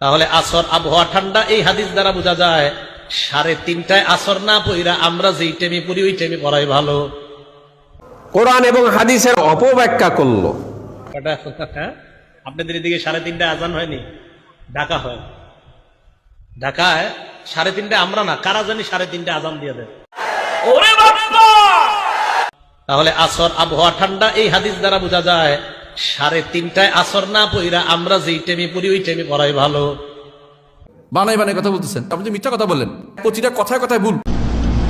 তাহলে আসর আবহাওয়া ঠান্ডা এই হাদিস দ্বারা বোঝা যায় সাড়ে তিনটায় আসর না পইরা আমরা যেই টাইমে পড়ি ওই টাইমে পড়াই ভালো। কোরআন এবং হাদিসের অপব্যাখ্যা করল। হ্যাঁ আপনাদের এদিকে সাড়ে তিনটায় আজান হয়নি? ঢাকা হয়। ঢাকায় সাড়ে তিনটায় আমরা না কারা জানি সাড়ে তিনটায় আজান দিয়ে দেয়। তাহলে আসর আবহাওয়া ঠান্ডা এই হাদিস দ্বারা বোঝা যায় সাড়ে তিনটায় আসর না পইরা আমরা যেই টাইমে পড়ি, ওই টাইমে পড়াই ভালো। বানাই বানাই কথা বলতেছেন। আপনি মিথ্যা কথা বললেন, প্রতিটা কথায় কথায় ভুল।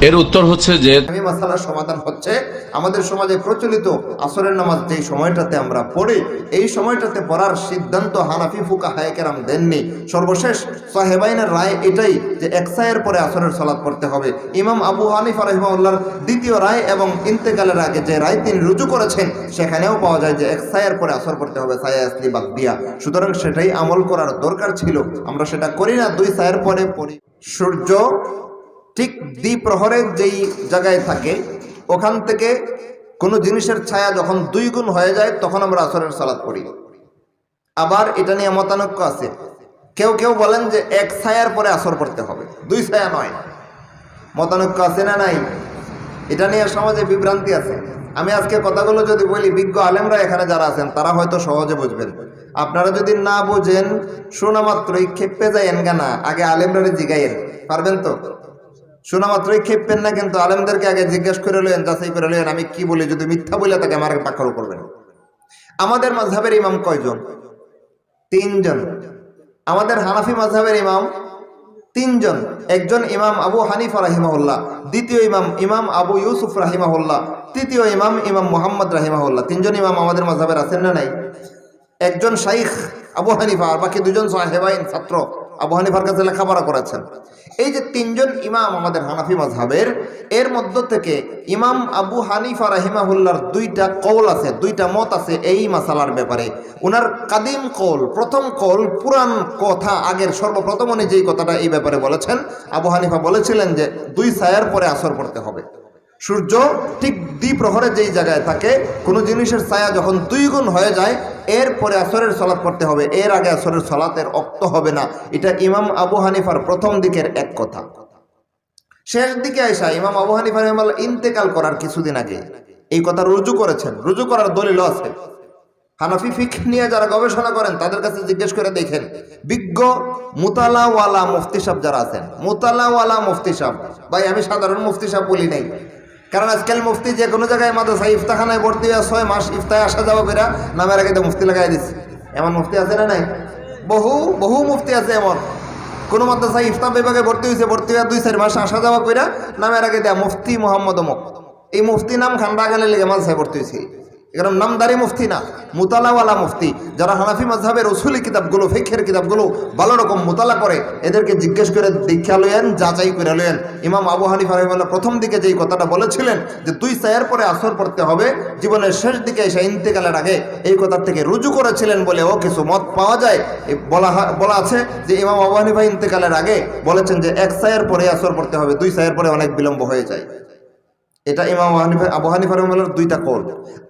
এর উত্তর হচ্ছে যে আমি মাসালার সমাধান হচ্ছে। আমাদের সমাজে প্রচলিত আসরের নামাজ যেই সময়টাতে আমরা পড়ি, এই সময়টাতে পড়ার সিদ্ধান্ত হানাফি ফুকা হায়কেরাম দেননি। সর্বশেষ সাহেবাইনের রায় এটাই যে একসায়ের পরে আসরের সলাৎ পড়তে হবে। ইমাম আবু হানিফা রহিমাউল্লাহর দ্বিতীয় রায় এবং ইন্তেকালের আগে যে রায় তিনি রুজু করেছেন, সেখানেও পাওয়া যায় যে একসায়ের পরে আসর পড়তে হবে, সায়া আসলি বাদ দিয়া। সুতরাং সেটাই আমল করার দরকার ছিল। আমরা সেটা করি না, দুই সায়ের পরে পড়ি। সূর্য ঠিক দ্বিপ্রহরের যেই জায়গায় থাকে, ওখান থেকে কোনো জিনিসের ছায়া যখন দুই গুণ হয়ে যায়, তখন আমরা আসরের সালাদ পড়ি। আবার এটা নিয়ে মতানৈক্য আছে। কেউ কেউ বলেন যে এক ছায়ার পরে আসর পড়তে হবে, দুই ছায়া নয়। মতানৈক্য আছে না নাই? এটা নিয়ে সমাজে বিভ্রান্তি আছে। আমি আজকে কথাগুলো যদি বলি, বিজ্ঞ আলেমরা এখানে যারা আছেন, তারা হয়তো সহজে বুঝবেন। আপনারা যদি না বুঝেন, শোনা মাত্রই খেপে যাইয়েন না আগে আলেমরা জিগাইয়েন। পারবেন তো? শোনা মাত্রই খেপবেন না, কিন্তু আলেমদেরকে আগে জিজ্ঞেস করে লইন যাচাই করে লইন আমি কি বলি, যদি মিথ্যা বলে তাকে আমার পাকড় করবেন? আমাদের মাঝহাবের ইমাম কয়জন? তিনজন। আমাদের হানাফি মাঝহাবের ইমাম তিনজন। একজন ইমাম আবু হানিফা রাহিমাহুল্লাহ, দ্বিতীয় ইমাম ইমাম আবু ইউসুফ রাহিমাহুল্লাহ, তৃতীয় ইমাম ইমাম মোহাম্মদ রাহিমাহুল্লাহ। তিনজন ইমাম আমাদের মাঝহাবের আছেন না নাই? একজন শাইখ আবু হানিফা, আর বাকি দুজন সাহেবাইন ছাত্র। আবু হানিফার কাছে লেখাপড়া করেছেন। এই যে তিনজন ইমাম আমাদের হানাফি মাঝহাবের এর মধ্য থেকে ইমাম আবু হানিফা রাহিমাহুল্লার দুইটা কৌল আছে, দুইটা মত আছে এই মাসালার ব্যাপারে। উনার কাদিম কৌল প্রথম কৌল পুরান কথা আগের সর্বপ্রথম উনি যেই কথাটা এই ব্যাপারে বলেছেন, আবু হানিফা বলেছিলেন যে দুই সায়ার পরে আসর পড়তে হবে। সূর্য ঠিক দ্বিপ্রহরে যেই জায়গায় থাকে, কোনো জিনিসের ছায়া যখন দুই গুণ হয়ে যায় এরপরে আসরের সলাৎ পড়তে হবে। এর আগে আসরের সলাতের অক্ত হবে না। এটা ইমাম আবু হানিফার প্রথম দিকের এক কথা। শেষ দিকে আসা ইমাম আবু হানিফা রহমাল্লাহ ইন্তেকাল করার কিছুদিন আগে এই কথা রুজু করেছেন। রুজু করার দলিল আছে। হানাফি ফিক নিয়ে যারা গবেষণা করেন, তাদের কাছে জিজ্ঞেস করে দেখেন, বিজ্ঞ মুতালাওয়ালা মুফতি সাহেব যারা আছেন, মুতালাওয়ালা মুফতি সাহেব, ভাই আমি সাধারণ মুফতি সাহেব বলি নাই। কারণ আজকাল মুফতি যে কোনো জায়গায় মাদ্রাসা ইফতাখানায় ভর্তি হয়ে ছয় মাস ইফতায় আসা যাওয়া করে নামের আগে তো মুফতি লাগাই দিচ্ছে এমন মুফতি আছে না নাই? বহু বহু মুফতি আছে এমন। কোনো মাদ্রাসায় ইফতা বিভাগে ভর্তি হয়েছে, ভর্তি হয়ে দুই, চার মাস আসা যাওয়া করে নামের আগে দেয়া মুফতি মোহাম্মদ অমক। এই মুফতি নাম খান্ডা গেলে লেগে মাদ্রাসায় ভর্তি হয়েছে। এখানে নামদারি মুফতি না, মুতালাওয়ালা মুফতি। যারা হানাফি মাঝহাবের রসুলি কিতাবগুলো ফেকের কিতাবগুলো ভালো রকম মোতালা করে, এদেরকে জিজ্ঞেস করে দীক্ষা লইয়েন, যাচাই করে লইয়েন। ইমাম আবু হানিফা রহিমাল্লাহ প্রথম দিকে যেই কথাটা বলেছিলেন যে দুই সায়ের পরে আসর পড়তে হবে, জীবনের শেষ দিকে এসে ইন্তেকালের আগে এই কথার থেকে রুজু করেছিলেন বলে ও কিছু মত পাওয়া যায়? বলা বলা আছে যে, ইমাম আবু হানিফা ইন্তেকালের আগে বলেছেন যে, এক সায়ের পরে আসর পড়তে হবে, দুই সায়ের পরে অনেক বিলম্ব হয়ে যায়। এটা ইমাম হানিফা, আবু হানিফা রহমানের দুইটা কল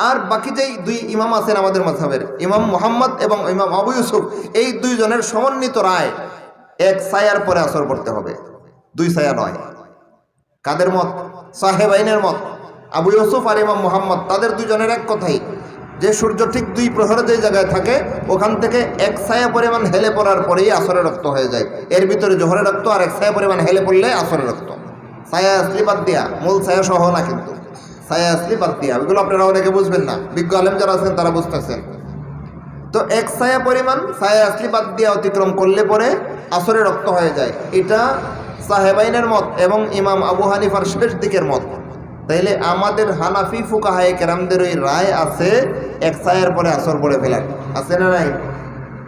আর বাকি যেই দুই ইমাম আছেন আমাদের মাঝহাবের, ইমাম মোহাম্মদ এবং ইমাম আবু ইউসুফ, এই দুইজনের সমন্বিত রায় এক সায়ার পরে আসর পড়তে হবে। দুই সায়া নয়। কাদের মত? সাহেব আইনের মত। আবু ইউসুফ আর ইমাম মোহাম্মদ, তাদের দুইজনের এক কথাই। যে সূর্য ঠিক দুই প্রহরে যে জায়গায় থাকে, ওখান থেকে এক ছায়া পরিমাণ হেলে পড়ার পরেই আসরে রক্ত হয়ে যায়। এর ভিতরে জোহরে রক্ত আর এক ছায়া পরিমাণ হেলে পড়লে আসরে রক্ত। আসলি বাদ দিয়া, মূল ছায়া সহ না কিন্তু। ছায়া আসলি বাদ দিয়া, ওইগুলো আপনারা অনেকে বুঝবেন না। বিজ্ঞ আলেম যারা আছেন, তারা বুঝতেছেন। তো এক ছায়া পরিমাণ ছায়া আসলি বাদ দিয়া অতিক্রম করলে পরে আসরে রক্ত হয়ে যায়। এটা সাহেবাইনের মত এবং ইমাম আবু হানিফার শেষ দিকের মত। তাইলে আমাদের হানাফি ফুকাহায়ে কেরামদের ওই রায় আছে, এক ছায়ার পরে আসর পড়ে ফেলার। আছে না নাই?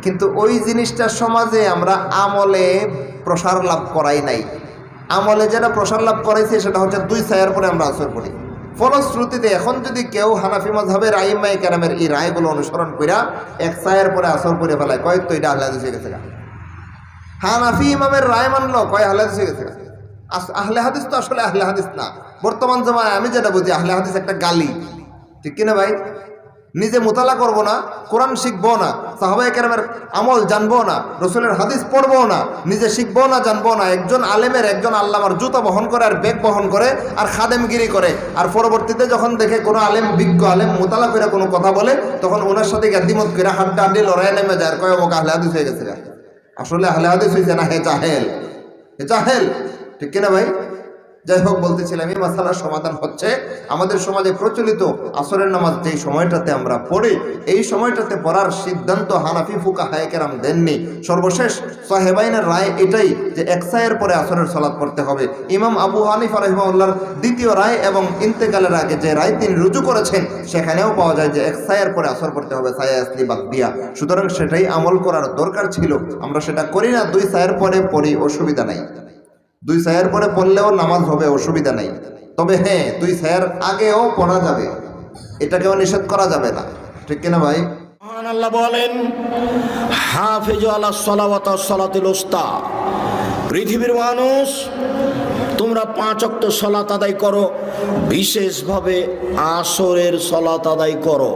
কিন্তু ওই জিনিসটা সমাজে আমরা আমলে প্রসার লাভ করাই নাই। আমলে যেটা প্রসার লাভ করাইছে সেটা হচ্ছে দুই ছায়ার পরে আমরা আসর পড়ি ফলশ্রুতিতে এখন যদি কেউ হানাফি মজহাবের আইমাই কেরামের এই রায়গুলো অনুসরণ কইরা এক ছায়ের পরে আসর করে ফেলায়, কয় তো এটা আহ্লাদ হয়ে গেছে। হানাফি ইমামের রায় মানলো, কয় আহ্লাদ হয়ে গেছে আহলে হাদিস তো আসলে আহলে হাদিস না। বর্তমান জমায় আমি যেটা বুঝি, আহলে হাদিস একটা গালি। ঠিক কিনা ভাই? নিজে মোতালা করব না, কোরআন শিখব না সাহাবাই কেরামের আমল জানব না, রসুলের হাদিস পড়ব না, নিজে শিখব না, জানব না, একজন আলেমের, একজন আল্লামার জুতো বহন করে আর বেগ বহন করে আর খাদেমগিরি করে। আর পরবর্তীতে যখন দেখে কোনো আলেম, বিজ্ঞ আলেম মোতালা করে কোনো কথা বলে, তখন ওনার সাথে গাদ্দিমত করে হাড্ডা হাড্ডি লড়াই নেমে যায়, আর কয় অমুক আহলে হাদিস হয়ে গেছে। আসলে আহলে হাদিস হয়েছে না, হে জাহেল। হে জাহেল। ঠিক কিনা ভাই? যাই হোক বলতেছিলাম, এই মাসালার সমাধান হচ্ছে। আমাদের সমাজে প্রচলিত আসরের নামাজ যেই সময়টাতে আমরা পড়ি, এই সময়টাতে পড়ার সিদ্ধান্ত হানাফি ফুকা হায়কেরাম দেননি। সর্বশেষ সাহেবাইনের রায় এটাই যে একসায়ের পরে আসরের সলাৎ পড়তে হবে। ইমাম আবু হানিফ রহিমাউল্লাহর দ্বিতীয় রায় এবং ইন্তেকালের আগে যে রায় তিনি রুজু করেছেন, সেখানেও পাওয়া যায় যে এক সায়ের পরে আসর পড়তে হবে সায়া আসলি বাদ দিয়া। সুতরাং সেটাই আমল করার দরকার ছিল। আমরা সেটা করি না, দুই সায়ের পরে পড়ি, অসুবিধা নাই। দুই সায়ের পরে পড়লেও নামাজ হবে, অসুবিধা নেই। তবে হ্যাঁ দুই সায়ের আগেও পড়া যাবে। এটাকেও নিষেধ করা যাবে না। ঠিক কিনা ভাই? আল্লাহ বলেন পৃথিবীর মানুষ, তোমরা পাঁচ সলাত আদায় করো, বিশেষভাবে আসরের সলাত আদায় করো।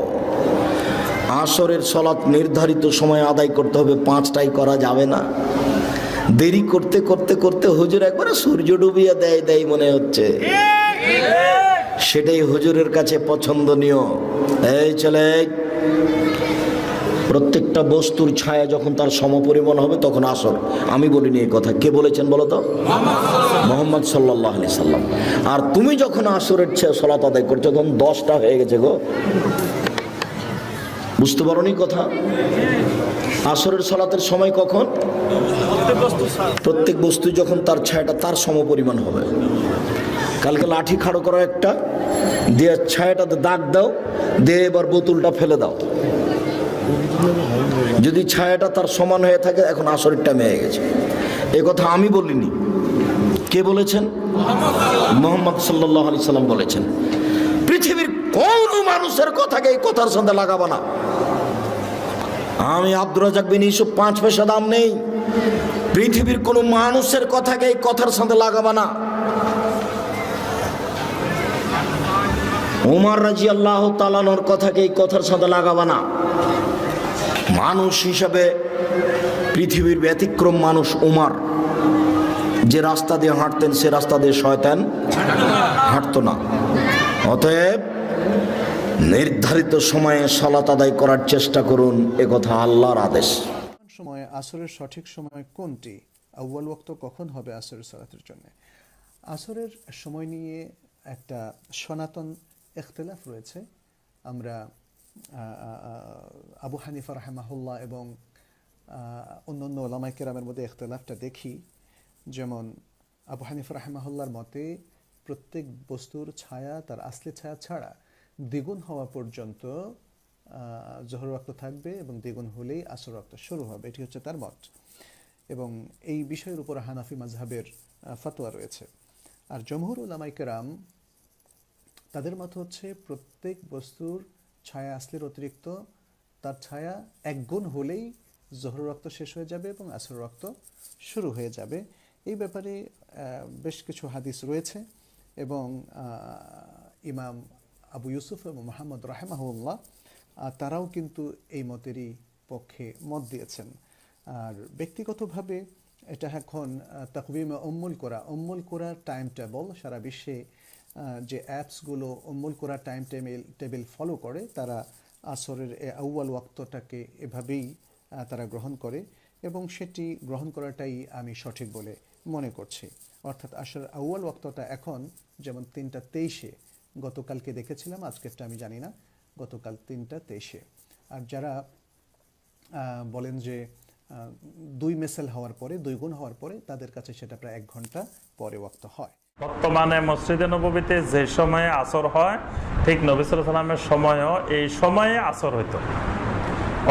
আসরের সলাত নির্ধারিত সময় আদায় করতে হবে, পাঁচটাই করা যাবে না। দেরি করতে করতে করতে হুজুর একবারে সূর্য ডুবিয়ে দেয় দেয় মনে হচ্ছে। সেটাই হুজুরের কাছে পছন্দনীয়। এই চলে প্রত্যেকটা বস্তুর ছায়া যখন তার সমপরিমাণ হবে তখন আসর। আমি বলিনি এই কথা, কে বলেছেন বলো তো? মোহাম্মদ সাল্লাহ আলি সাল্লাম। আর তুমি যখন আসরের সলাত আদায় করছ, তখন দশটা হয়ে গেছে গো। বুঝতে পারো কথা? আসরের সলাতের সময় কখন? প্রত্যেক বস্তু যখন তার ছায়াটা তার সমপরিমাণ হবে। কালকে লাঠি খাড়ো করো একটা, দিয়ে ছায়াটাতে দাগ দাও, দিয়ে এবার বোতলটা ফেলে দাও। যদি ছায়াটা তার সমান হয়ে থাকে, এখন আসরের টাইম হয়ে গেছে। এ কথা আমি বলিনি। কে বলেছেন? মোহাম্মদ সাল্লাহ আলি সাল্লাম বলেছেন, পৃথিবীর কোন মানুষের কথাকে এই কথার সঙ্গে লাগাবো না। আমি আব্দুর রাজাক বিন ইসুফ পাঁচ পয়সা দাম নেই। পৃথিবীর কোনো মানুষের কথাকে এই কথার সাথে লাগাবা না। উমার রাজি আল্লাহ তালানোর কথাকে এই কথার সাথে লাগাবা না। মানুষ হিসাবে পৃথিবীর ব্যতিক্রম মানুষ উমার। যে রাস্তা দিয়ে হাঁটতেন, সে রাস্তা দিয়ে শয়তান হাঁটতো না। অতএব নির্ধারিত সময়ে সালাত আদায় করার চেষ্টা করুন, এ কথা আল্লাহর আদেশ। সময় আসরের সঠিক সময় কোনটি? আউ্বাল ওক্ত কখন হবে আসরের সালাতের জন্য? আসরের সময় নিয়ে একটা সনাতন এখতলাফ রয়েছে। আমরা আবু হানিফা রাহমাহুল্লাহ এবং অন্য অন্য ওলামাই কেরামের মধ্যে এখতলাফটা দেখি। যেমন, আবু হানিফা রাহমাহুল্লার মতে, প্রত্যেক বস্তুর ছায়া তার আসলে ছায়া ছাড়া দ্বিগুণ হওয়া পর্যন্ত জহর রক্ত থাকবে এবং দ্বিগুণ হলেই আসর রক্ত শুরু হবে। এটি হচ্ছে তার মত। এবং এই বিষয়ের উপর হানাফি মাজহাবের আহ, ফতোয়া রয়েছে। আর জমহুর উলামাই কেরাম তাদের মত হচ্ছে প্রত্যেক বস্তুর ছায়া আসলের অতিরিক্ত তার ছায়া এক গুণ হলেই জহর রক্ত শেষ হয়ে যাবে এবং আসর রক্ত শুরু হয়ে যাবে। এই ব্যাপারে বেশ কিছু হাদিস রয়েছে এবং ইমাম আবু ইউসুফ এবং মোহাম্মদ রাহেমাহুল্লাহ তারাও কিন্তু এই মতেরই পক্ষে মত দিয়েছেন। আর ব্যক্তিগতভাবে এটা এখন তাকবিমে অম্মুল করা অম্মুল করার টাইম টেবল সারা বিশ্বে যে অ্যাপসগুলো অম্মুল করা টাইম টেবিল টেবিল ফলো করে, তারা আসরের এ আউয়াল ওয়াক্তটাকে এভাবেই তারা গ্রহণ করে এবং সেটি গ্রহণ করাটাই আমি সঠিক বলে মনে করছি। অর্থাৎ আসর আউয়াল ওয়াক্তটা এখন, যেমন তিনটা তেইশে গতকালকে দেখেছিলাম, আজকেরটা আমি জানি না গতকাল তিনটা তেইশে আর যারা বলেন যে দুই মেসেল হওয়ার পরে, দুই গুণ হওয়ার পরে, তাদের কাছে সেটা প্রায় এক ঘণ্টা পরে ওয়াক্ত হয়। বর্তমানে মসজিদে নবীতে যে সময়ে আসর হয়, ঠিক নবী সাল্লামের সময়ও এই সময়ে আসর হইতো।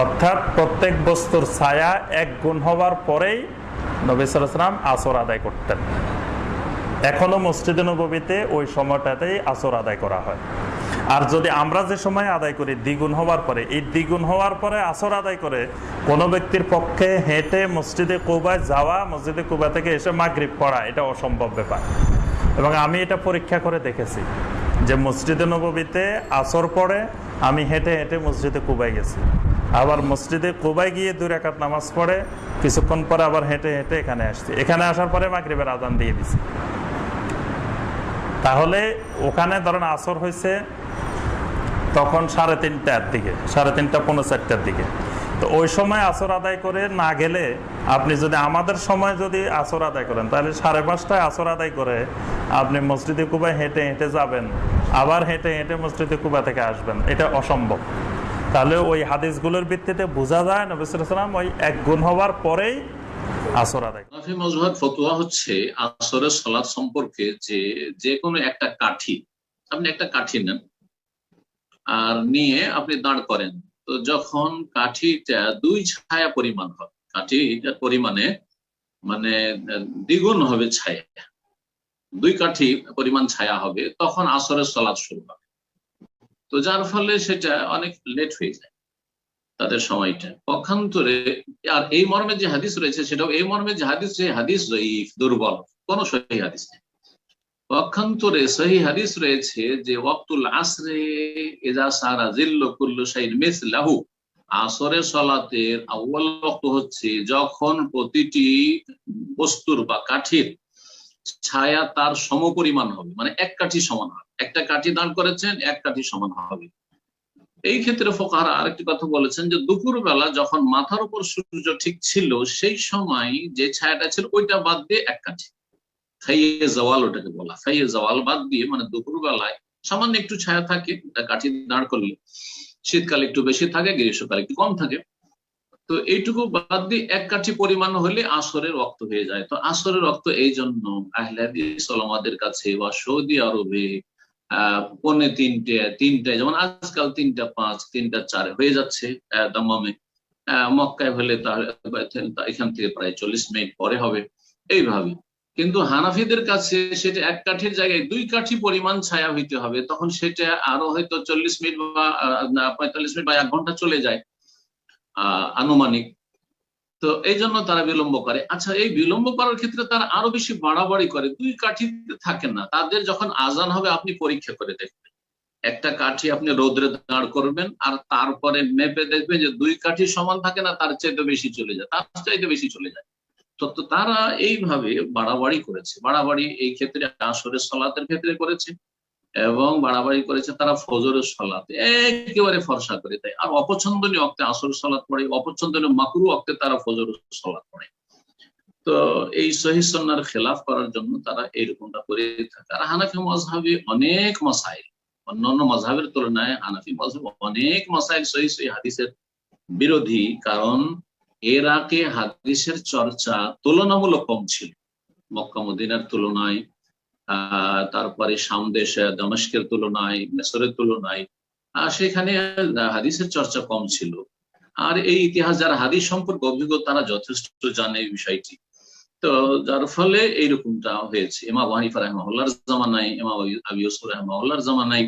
অর্থাৎ প্রত্যেক বস্তুর ছায়া এক গুণ হওয়ার পরেই নবী সাল্লাম আসর আদায় করতেন। এখনও মসজিদে নবীতে ওই সময়টাতেই আসর আদায় করা হয়। আর যদি আমরা যে সময় আদায় করি, দ্বিগুণ হওয়ার পরে, এই দ্বিগুণ হওয়ার পরে আসর আদায় করে, কোনো ব্যক্তির পক্ষে হেঁটে মসজিদে কুবায় যাওয়া, মসজিদে কুবা থেকে এসে মাগরিব পড়া, এটা অসম্ভব ব্যাপার। এবং আমি এটা পরীক্ষা করে দেখেছি যে মসজিদে নবীতে আসর পড়ে, আমি হেঁটে হেঁটে মসজিদে কুবাই গেছি। আবার মসজিদে কুবাই গিয়ে দুই রাকাত নামাজ পড়ে, কিছুক্ষণ পরে আবার হেঁটে হেঁটে এখানে আসছি। এখানে আসার পরে মাগরিবের আদান দিয়ে দিছি। তাহলে ওখানে ধরেন আসর হয়েছে তখন সাড়ে তিনটার দিকে, সাড়ে তিনটা পনেরো চারটার দিকে। তো ওই সময় আসর আদায় করে না গেলে আপনি যদি আমাদের সময় যদি আসর আদায় করেন, তাহলে সাড়ে পাঁচটায় আসর আদায় করে আপনি মসজিদে কুবায় হেঁটে হেঁটে যাবেন, আবার হেঁটে হেঁটে মসজিদে কুবা থেকে আসবেন। এটা অসম্ভব। তাহলে ওই হাদিসগুলোর ভিত্তিতে বোঝা যায় নবিসাম ওই এক গুণ হওয়ার পরেই আদায়। হানাফি হচ্ছে আসরের সালাদ সম্পর্কে যে যে কোনো একটা কাঠি, আপনি একটা কাঠি নেন আর নিয়ে আপনি দাঁড় করেন। তো যখন কাঠিটা দুই ছায়া পরিমাণ হবে, কাঠিটার পরিমাণে মানে দ্বিগুণ হবে ছায়া, দুই কাঠি পরিমাণ ছায়া হবে, তখন আসরের সলাদ শুরু হবে। তো যার ফলে সেটা অনেক লেট হয়ে যায় তাদের সময়টা। পক্ষান্তরে আর এই মর্মে যে হাদিস রয়েছে, সেটাও এই মর্মে যে হাদিস সেই হাদিস দুর্বল, কোন সহি হাদিস নেই। পক্ষান্তরে সহি হাদিস রয়েছে যে, ওয়াক্তুল আসরে এজা সারা জিল্ল কুল্লু শাইন মিসলাহু। আসরের সলাতের আউয়াল ওয়াক্ত হচ্ছে যখন প্রতিটি বস্তুর বা কাঠির ছায়া তার সমপরিমাণ হবে মানে এক কাঠি সমান হবে। একটা কাঠি দাঁড় করেছেন, এক কাঠি সমান হবে। এই ক্ষেত্রে ফোকাহারা আরেকটি কথা বলেছেন যে দুপুর বেলা যখন মাথার উপর সূর্য ঠিক ছিল, সেই সময় যে ছায়াটা ছিল, ওইটা বাদ দিয়ে এক কাঠি। খাইয়ে জওয়াল ওটাকে বলা। খাইয়ে জওয়াল বাদ দিয়ে মানে দুপুর বেলায় সামান্য একটু ছায়া থাকে কাঠি দাঁড় করলে। শীতকালে একটু বেশি থাকে গ্রীষ্মকালে একটু কম থাকে। তো এইটুকু বাদ দিয়ে এক কাঠি পরিমাণ হলে আসরের রক্ত হয়ে যায়। তো আসরের রক্ত এই জন্য আহলাদিস কাছে বা সৌদি আরবে পৌনে তিনটে তিনটে যেমন আজকাল তিনটা পাঁচ তিনটা চার হয়ে যাচ্ছে আহ, মক্কায় হলে তাহলে এখান থেকে প্রায় চল্লিশ মিনিট পরে হবে। এইভাবে। কিন্তু হানাফিদের কাছে সেটা এক কাঠির জায়গায় দুই কাঠি পরিমাণ ছায়া হইতে হবে, তখন সেটা আরও হয়তো চল্লিশ মিনিট বা পঁয়তাল্লিশ মিনিট বা এক ঘণ্টা চলে যায় আনুমানিক। তো এই জন্য তারা বিলম্ব করে। আচ্ছা এই বিলম্ব করার ক্ষেত্রে তারা আরও বেশি বাড়াবাড়ি করে। দুই কাঠি থাকে না। তাদের যখন আজান হবে, আপনি পরীক্ষা করে দেখবেন। একটা কাঠি আপনি রোদ্রে দাঁড় করবেন, আর তারপরে মেপে দেখবেন যে দুই কাঠি সমান থাকে না, তার চাইতে বেশি চলে যায়, তার চাইতে বেশি চলে যায়। তো তারা এইভাবে বাড়াবাড়ি করেছে। বাড়াবাড়ি এই ক্ষেত্রে আসরের সলাতের ক্ষেত্রে করেছে এবং বাড়াবাড়ি করেছে তারা ফজরের সলাতে। একেবারে ফর্সা করে দেয়। আর অপছন্দনীয় অক্তে আসর সলাৎ পড়ে, অপছন্দনীয় মাকরু অক্তে তারা ফজর সলাৎ পড়ে। তো এই সহি সন্ন্যার খেলাফ করার জন্য তারা এইরকমটা করে থাকে। আর হানাফি মজহাবে অনেক মশাইল অন্যান্য মজহাবের তুলনায় হানাফি মজহাব অনেক মশাইল সহি সহি হাদিসের বিরোধী। কারণ এর আগে হাদিসের চর্চা তুলনামূলক কম ছিল। মক্কা, মদিনার তুলনায় তারপরে সামদেশ, দমস্কের তুলনায়, মেসরের তুলনায় সেখানে হাদিসের চর্চা কম ছিল। আর এই ইতিহাস, যারা হাদিস সম্পর্কে অভিজ্ঞ, তারা যথেষ্ট জানে এই বিষয়টি। তো যার ফলে এইরকমটা হয়েছে। ইমা ওয়াহিফা রহমাউল্লাহর জামানায় ইমা আবি ইউসুফ রহমাউল্লাহর জামানায়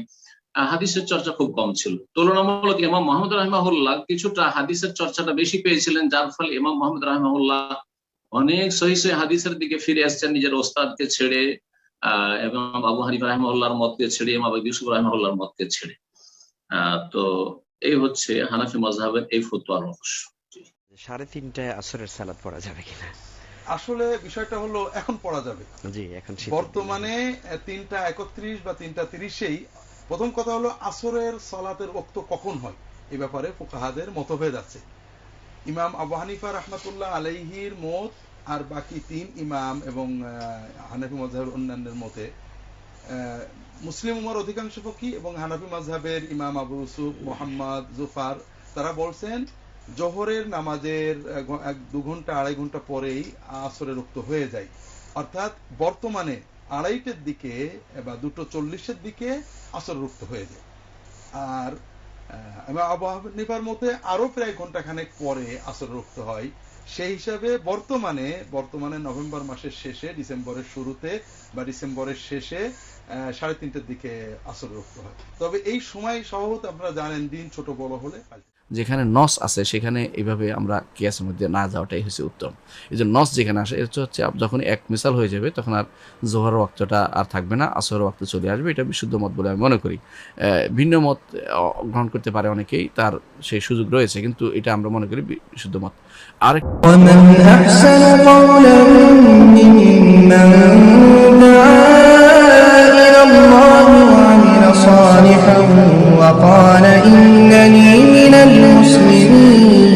হাদিসের চর্চা খুব কম ছিল। তুলনামূলক ইমাম মোহাম্মদ রহমাউল্লাহ কিছুটা হাদিসের চর্চাটা বেশি পেয়েছিলেন যার ফলে ইমাম মোহাম্মদ রহমাউল্লাহ অনেক সহি সহি হাদিসের দিকে ফিরে আসছেন নিজের ওস্তাদকে ছেড়ে আহ এবং আবু হানিফা রহমাউল্লাহর মতকে ছেড়ে এবং আবু ইউসুফ রহমাউল্লাহর মতকে ছেড়ে। আহ তো এই হচ্ছে হানাফি মজহাবের এই ফতোয়ার রহস্য সাড়ে তিনটায় আসরের সালাদ পড়া যাবে কিনা? আসলে বিষয়টা হলো এখন পড়া যাবে। জি এখন বর্তমানে তিনটা একত্রিশ বা তিনটা তিরিশেই প্রথম কথা হলো, আসরের সলাতের ওক্ত কখন হয়? এই ব্যাপারে ফুকাহাদের মতভেদ আছে। ইমাম আবু হানিফা রহমাতুল্লাহ আলাইহির মত আর বাকি তিন ইমাম এবং হানাফি মজাহের অন্যান্যের মতে মুসলিম উমর অধিকাংশ ফকি এবং হানাফি মাজহাবের ইমাম আবু ইউসুফ, মোহাম্মদ, জুফার, তারা বলছেন, জোহরের নামাজের দু ঘণ্টা, আড়াই ঘণ্টা পরেই আসরের উক্ত হয়ে যায়। অর্থাৎ বর্তমানে আড়াইটের দিকে বা দুটো চল্লিশের দিকে আসরের উক্ত হয়ে যায়। আর আবু মতে আরও প্রায় ঘন্টাখানেক পরে আসরের উক্ত হয়। সেই হিসাবে বর্তমানে বর্তমানে নভেম্বর মাসের শেষে, ডিসেম্বরের শুরুতে বা ডিসেম্বরের শেষে সাড়ে তিনটের দিকে আসর রক্ত হয়। তবে এই সময় সহত আপনারা জানেন, দিন ছোট বড় হলে যেখানে নস আছে সেখানে এইভাবে আমরা কেয়াসের মধ্যে না যাওয়াটাই হচ্ছে উত্তম এই যে নস যেখানে আসে এটা হচ্ছে আপ- যখন এক মিসাল হয়ে যাবে তখন আর জোহর ওয়াক্তটা আর থাকবে না আসর ওয়াক্ত চলে আসবে এটা বিশুদ্ধ মত বলে আমি মনে করি আহ, ভিন্ন মত আহ, গ্রহণ করতে পারে অনেকেই তার সেই সুযোগ রয়েছে কিন্তু এটা আমরা মনে করি বিশুদ্ধ মত আর ومن أحسن قولا ممن دعا إلى الله وعمل صالحا وقال إنني من المسلمين